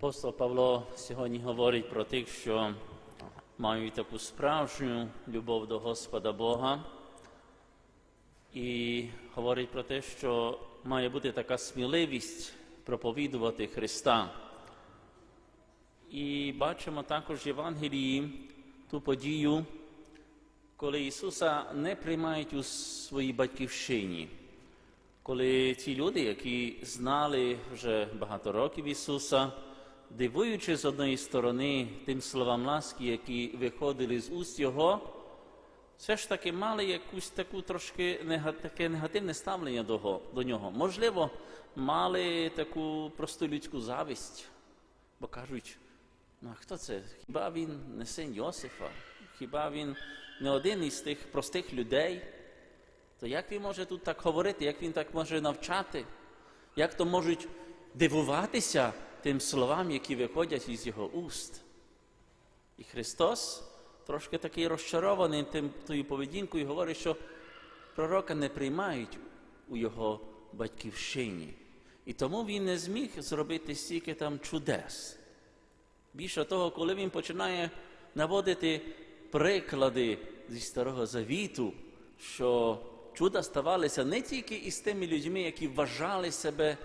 Апостол Павло сьогодні говорить про тих, що мають таку справжню любов до Господа Бога, і говорить про те, що має бути така сміливість проповідувати Христа. І бачимо також в Євангелії ту подію, коли Ісуса не приймають у своїй батьківщині, коли ті люди, які знали вже багато років Ісуса, дивуючи з одної сторони тим словам ласки, які виходили з уст Його, все ж таки мали якусь таку трошки таке негативне ставлення до, нього. Можливо, мали таку просту людську зависть, бо кажуть, ну а хто це? Хіба він не син Йосифа? Хіба він не один із тих простих людей? То як він може тут так говорити, як він так може навчати? Як то можуть дивуватися тим словам, які виходять із його уст? І Христос трошки такий розчарований тим, тою поведінкою говорить, що пророка не приймають у його батьківщині. І тому він не зміг зробити стільки там чудес. Більше того, коли він починає наводити приклади зі Старого Завіту, що чуда ставалися не тільки із тими людьми, які вважали себе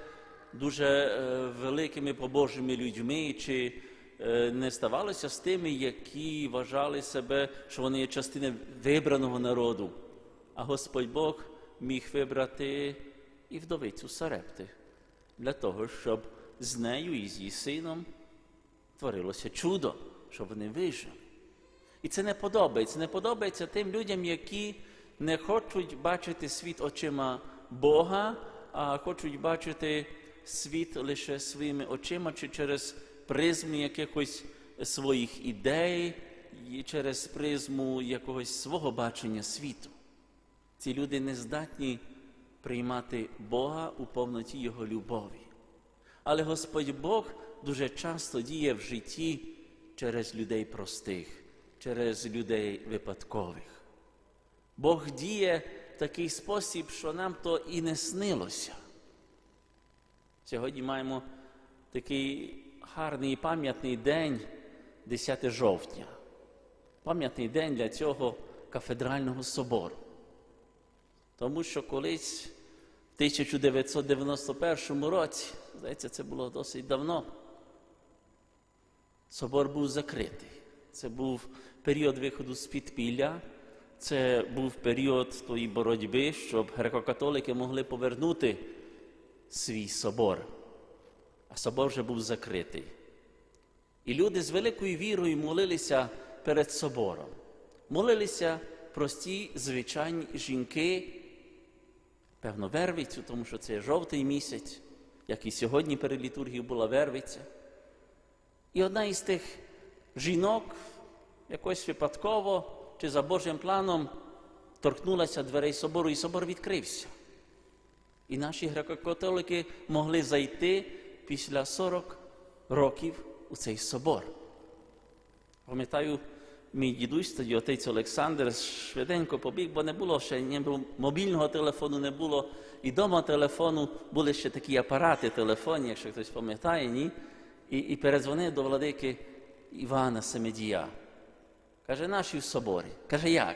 дуже е, великими побожими людьми, чи е, не ставалося з тими, які вважали себе, що вони є частина вибраного народу. А Господь Бог міг вибрати і вдовицю Сарепти для того, щоб з нею і з її сином творилося чудо, щоб вони вижили. І це не подобається. Не подобається тим людям, які не хочуть бачити світ очима Бога, а хочуть бачити світ лише своїми очима чи через призму якихось своїх ідей, і через призму якогось свого бачення світу. Ці люди не здатні приймати Бога у повноті Його любові. Але Господь Бог дуже часто діє в житті через людей простих, через людей випадкових. Бог діє в такий спосіб, що нам то і не снилося. Сьогодні маємо такий гарний пам'ятний день, 10 жовтня. Пам'ятний день для цього кафедрального собору. Тому що колись в 1991 році, здається, це було досить давно, собор був закритий. Це був період виходу з підпілля, це був період тої боротьби, щоб греко-католики могли повернути свій собор. А собор вже був закритий. І люди з великою вірою молилися перед собором. Молилися прості, звичайні жінки, певно, вервицю, тому що це жовтий місяць, як і сьогодні перед літургією була вервиця. І одна із тих жінок якось випадково чи за Божим планом торкнулася дверей собору, і собор відкрився. І наші греко-католики могли зайти після 40 років у цей собор. Пам'ятаю, мій дідусь, тоді отець Олександр, швиденько побіг, бо не було ще не було мобільного телефону, не було і дома телефону, були ще такі апарати телефонні, якщо хтось пам'ятає, ні. І, і перезвонив до владики Івана Семедія. Каже, наші в соборі. Каже, як?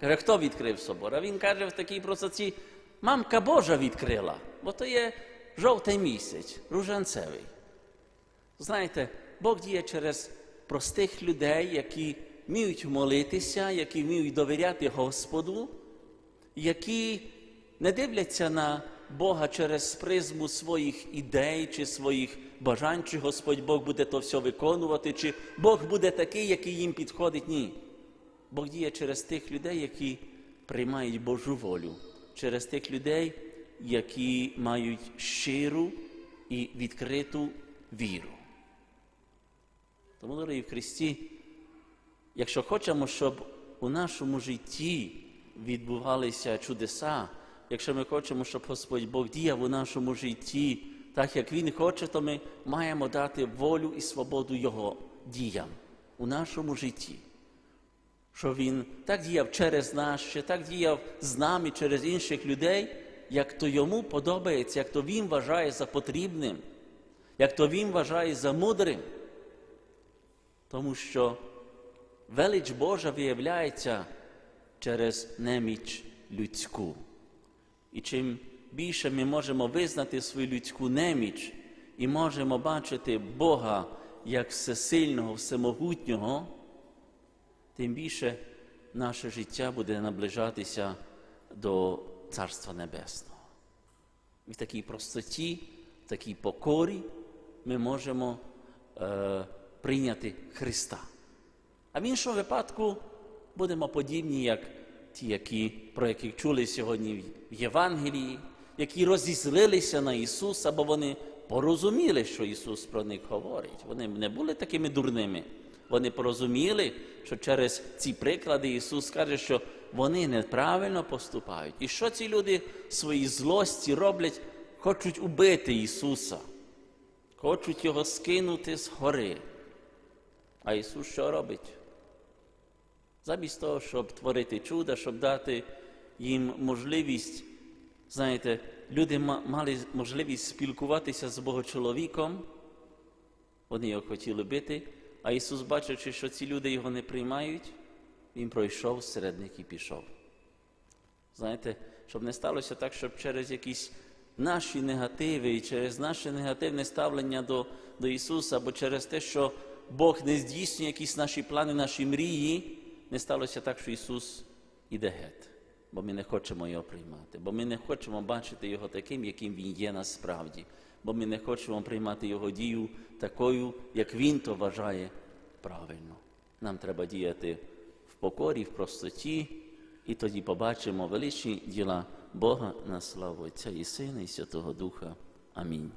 Каже, хто відкрив собор? А він каже в такій простоті, мамка Божа відкрила, бо то є жовтий місяць, ружанцевий. Знаєте, Бог діє через простих людей, які вміють молитися, які вміють довіряти Господу, які не дивляться на Бога через призму своїх ідей чи своїх бажань, чи Господь Бог буде то все виконувати, чи Бог буде такий, який їм підходить. Ні. Бог діє через тих людей, які приймають Божу волю, через тих людей, які мають щиру і відкриту віру. Тому, дорогі в Христі, якщо хочемо, щоб у нашому житті відбувалися чудеса, якщо ми хочемо, щоб Господь Бог діяв у нашому житті, так як Він хоче, то ми маємо дати волю і свободу Його діям у нашому житті. Що Він так діяв через нас, ще так діяв з нами через інших людей, як то йому подобається, як то він вважає за потрібним. як то він вважає за мудрим, тому що велич Божа виявляється через неміч людську. І чим більше ми можемо визнати свою людську неміч і можемо бачити Бога як всесильного, всемогутнього, тим більше наше життя буде наближатися до Царства Небесного. В такій простоті, в такій покорі ми можемо е, прийняти Христа. А в іншому випадку будемо подібні, як ті, які, про яких чули сьогодні в Євангелії, які розізлилися на Ісуса, бо вони порозуміли, що Ісус про них говорить. Вони не були такими дурними. Вони порозуміли, що через ці приклади Ісус каже, що вони неправильно поступають. І що ці люди свої злості роблять, хочуть убити Ісуса, хочуть Його скинути з гори. А Ісус що робить? Замість того, щоб творити чуда, щоб дати їм можливість, знаєте, люди мали можливість спілкуватися з Богочоловіком, вони його хотіли бити, а Ісус, бачачи, що ці люди його не приймають, Він пройшов серед них і пішов. Знаєте, щоб не сталося так, щоб через якісь наші негативи і через наше негативне ставлення до, до Ісуса, або через те, що Бог не здійснює якісь наші плани, наші мрії, не сталося так, що Ісус іде геть. Бо ми не хочемо Його приймати, бо ми не хочемо бачити Його таким, яким Він є насправді, бо ми не хочемо приймати Його дію такою, як Він то вважає правильно. Нам треба діяти в покорі, в простоті, і тоді побачимо величні діла Бога на славу Отця і Сина і Святого Духа. Амінь.